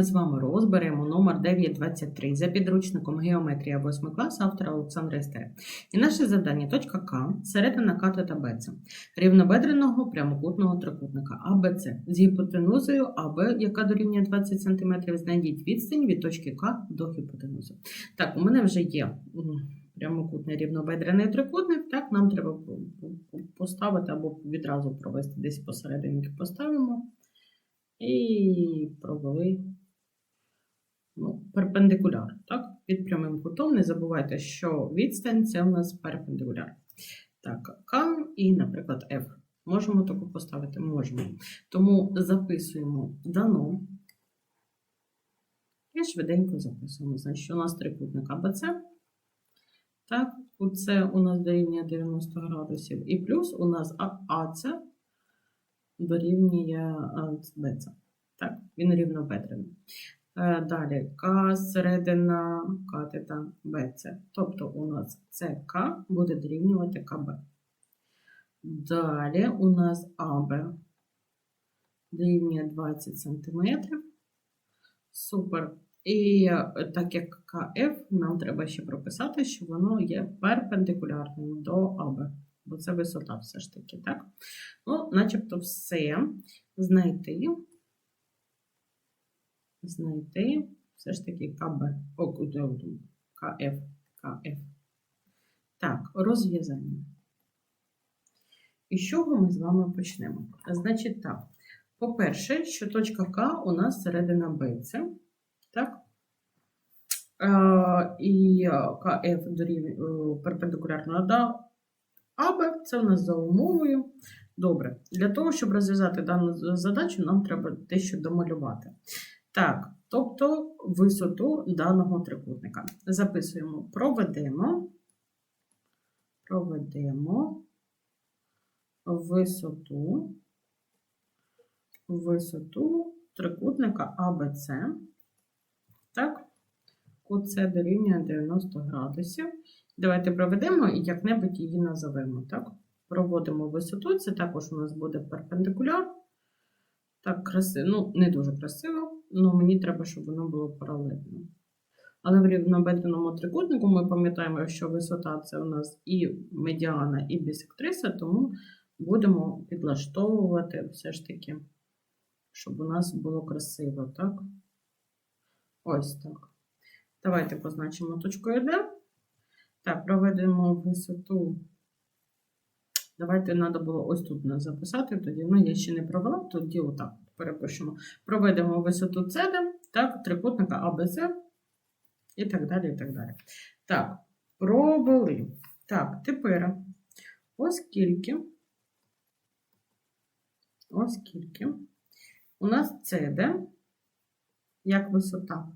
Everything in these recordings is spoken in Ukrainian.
ми з вами розберемо номер 923 за підручником Геометрія 8 клас автора Олександра Істери. І наше завдання точка К, середина катета БЦ, рівнобедреного прямокутного трикутника. АБЦ з гіпотенузою АБ, яка дорівнює 20 см, знайдіть відстань від точки К до гіпотенузи. Так, у мене вже є прямокутний рівнобедрений трикутник, так, нам треба по- по- поставити або відразу провести десь посередині поставимо. І провели ну, перпендикуляр, так? Під прямим кутом. Не забувайте, що відстань це у нас перпендикуляр. Так, К і, наприклад, F. Можемо таку поставити? Можемо. Тому записуємо дано. І швиденько записуємо. Значить, у нас трикутник АБЦ. Так, це у нас дорівнює 90 градусів. І плюс у нас АЦ дорівнює БЦ. Так, він рівнобедрений. Е, Далі К середина катета БЦ. Тобто у нас ЦК буде дорівнювати КБ. Далі у нас АБ дорівнює 20 см. Супер. І так як КФ, нам треба ще прописати, що воно є перпендикулярним до АБ. Бо це висота все ж таки, так? Ну, начебто все знайти. Знайти все ж таки КБ. КФ. КФ. Так, розв'язання. І з чого ми з вами почнемо? Значить так. По-перше, що точка К у нас середина БЦ. Так? І КФ е, перпендикулярно до АБ, це у нас за умовою. Добре, для того, щоб розв'язати дану задачу, нам треба дещо домалювати. Так, тобто висоту даного трикутника. Записуємо, проведемо, проведемо висоту, висоту трикутника АБЦ. Так, кут С дорівнює 90 градусів. Давайте проведемо і як-небудь її назовемо. Так? Проводимо висоту, це також у нас буде перпендикуляр. Так, красиво, ну, не дуже красиво, але мені треба, щоб воно було паралельно. Але в рівнобедреному трикутнику ми пам'ятаємо, що висота це у нас і медіана, і бісектриса, тому будемо підлаштовувати все ж таки, щоб у нас було красиво, так? Ось так. Давайте позначимо точкою D. Так, проведемо висоту. Давайте треба було ось тут записати, тоді, ну, я ще не провела, тоді отак перепишемо. Проведемо висоту CD, так, трикутника АБЦ і так далі, і так далі. Так, провели. Так, тепер, оскільки, оскільки у нас CD, як висота,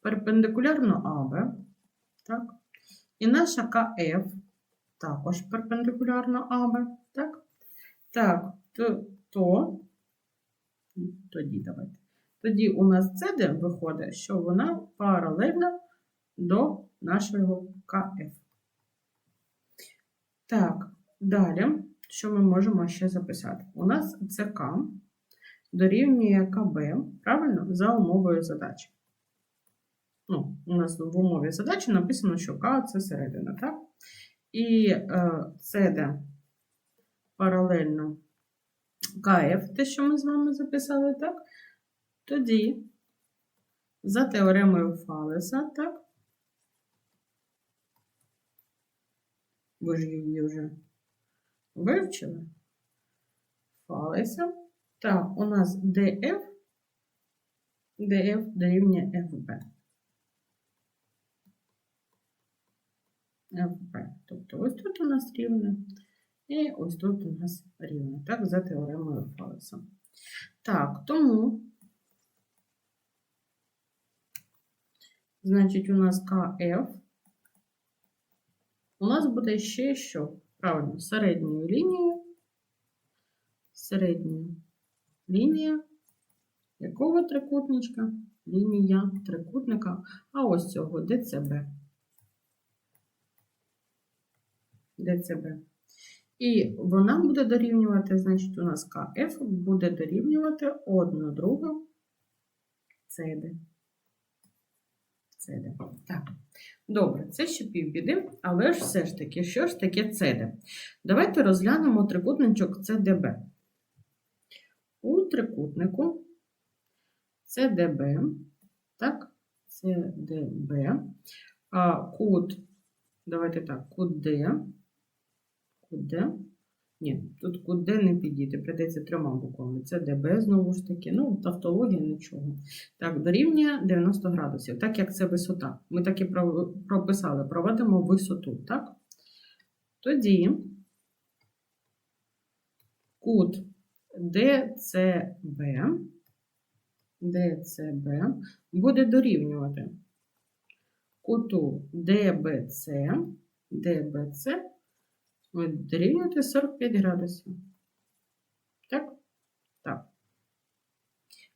перпендикулярно АБ, так, і наша КФ також перпендикулярно АБ, так? Так, то тоді давайте. Тоді у нас СД виходить, що вона паралельна до нашого КФ. Так, далі, що ми можемо ще записати? У нас ЦК дорівнює КБ, правильно, за умовою задачі. Ну, у нас в умові задачі написано, що К це середина, так? І е, CD паралельно КФ, те, що ми з вами записали, так? Тоді за теоремою Фалеса, так? Ви ж її вже вивчили. Фалеса. Так, у нас DF, DF дорівнює FB. FB. Тобто ось тут у нас рівне, і ось тут у нас рівне, так, за теоремою Фалеса. Так, тому, значить, у нас КФ, у нас буде ще що? Правильно, середньою лінією, середньою лінія якого трикутничка? Лінія трикутника, а ось цього ДЦБ. ДЦБ. І вона буде дорівнювати, значить, у нас КФ буде дорівнювати одну другу CD. CD. Так. Добре, це ще півбіди, але ж все ж таки, що ж таке CD? Давайте розглянемо трикутничок CDB. У трикутнику CDB, так, CDB, а кут, давайте так, кут D, кут D, ні, тут кут D не підійде, прийдеться трьома буквами. Це ДБ знову ж таки, ну, тавтологія нічого. Так, дорівнює 90 градусів, так як це висота. Ми так і прописали, проводимо висоту, так? Тоді кут ДЦБ, ДЦБ буде дорівнювати куту ДБЦ, ДБЦ дорівнювати 45 градусів. Так? Так.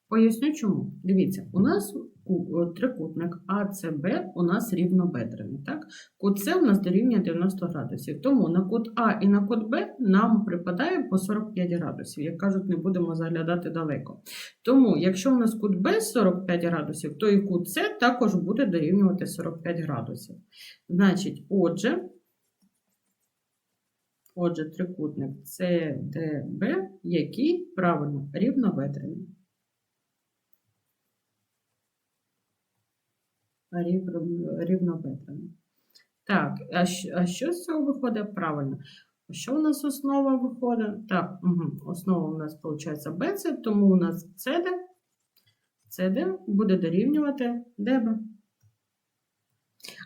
Поясню чому. Дивіться, у нас о, трикутник АЦБ у нас рівнобедрений. Так? Кут С у нас дорівнює 90 градусів. Тому на кут А і на кут Б нам припадає по 45 градусів. Як кажуть, не будемо заглядати далеко. Тому, якщо у нас кут Б 45 градусів, то і кут С також буде дорівнювати 45 градусів. Значить, отже, отже, трикутник CDB, який правильно рівнобедрений. Рів- Рівнобедрений. Так, а що, а що з цього виходить правильно? Що у нас основа виходить? Так, угу, основа у нас виходить BC, тому у нас CD, CD буде дорівнювати DB.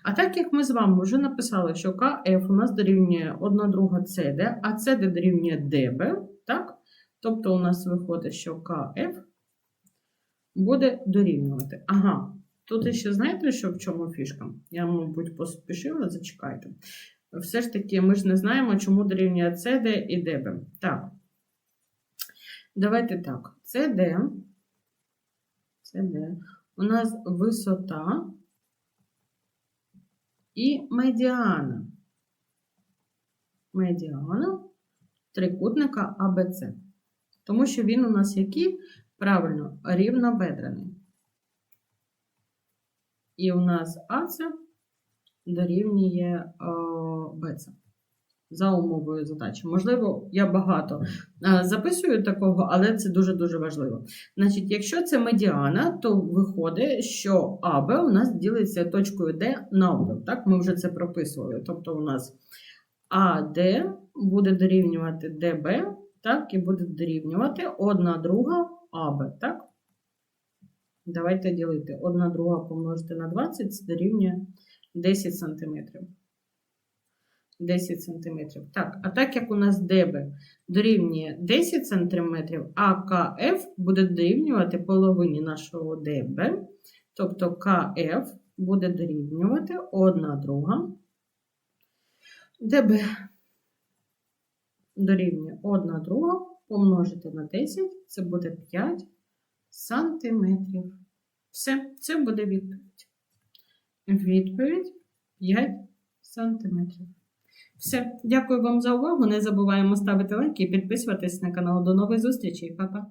А так як ми з вами вже написали, що КФ у нас дорівнює 1 друга CD, а CD дорівнює DB, так? Тобто у нас виходить, що КФ буде дорівнювати. Ага, тут ще знаєте, що в чому фішка? Я, мабуть, поспішила, зачекайте. Все ж таки, ми ж не знаємо, чому дорівнює CD і DB. Так. Давайте так. CD, CD у нас висота і медіана. Медіана трикутника АБЦ. Тому що він у нас який? Правильно, рівнобедрений. І у нас АЦ дорівнює БЦ. За умовою задачі. Можливо, я багато е, записую такого, але це дуже-дуже важливо. Значить, якщо це медіана, то виходить, що АБ у нас ділиться точкою Д навпіл. Так, ми вже це прописували. Тобто у нас АД буде дорівнювати ДБ, так, і буде дорівнювати одна друга АБ. Так? Давайте ділити. Одна друга помножити на 20, це дорівнює 10 см. 10 см. Так, а так як у нас ДБ дорівнює 10 см, а КФ буде дорівнювати половині нашого ДБ, тобто КФ буде дорівнювати 1 друга ДБ. Дорівнює 1 друга помножити на 10, це буде 5 сантиметрів. Все, це буде відповідь. Відповідь 5 сантиметрів. Все, дякую вам за увагу. Не забуваємо ставити лайки і підписуватись на канал. До нових зустрічей, Па-па!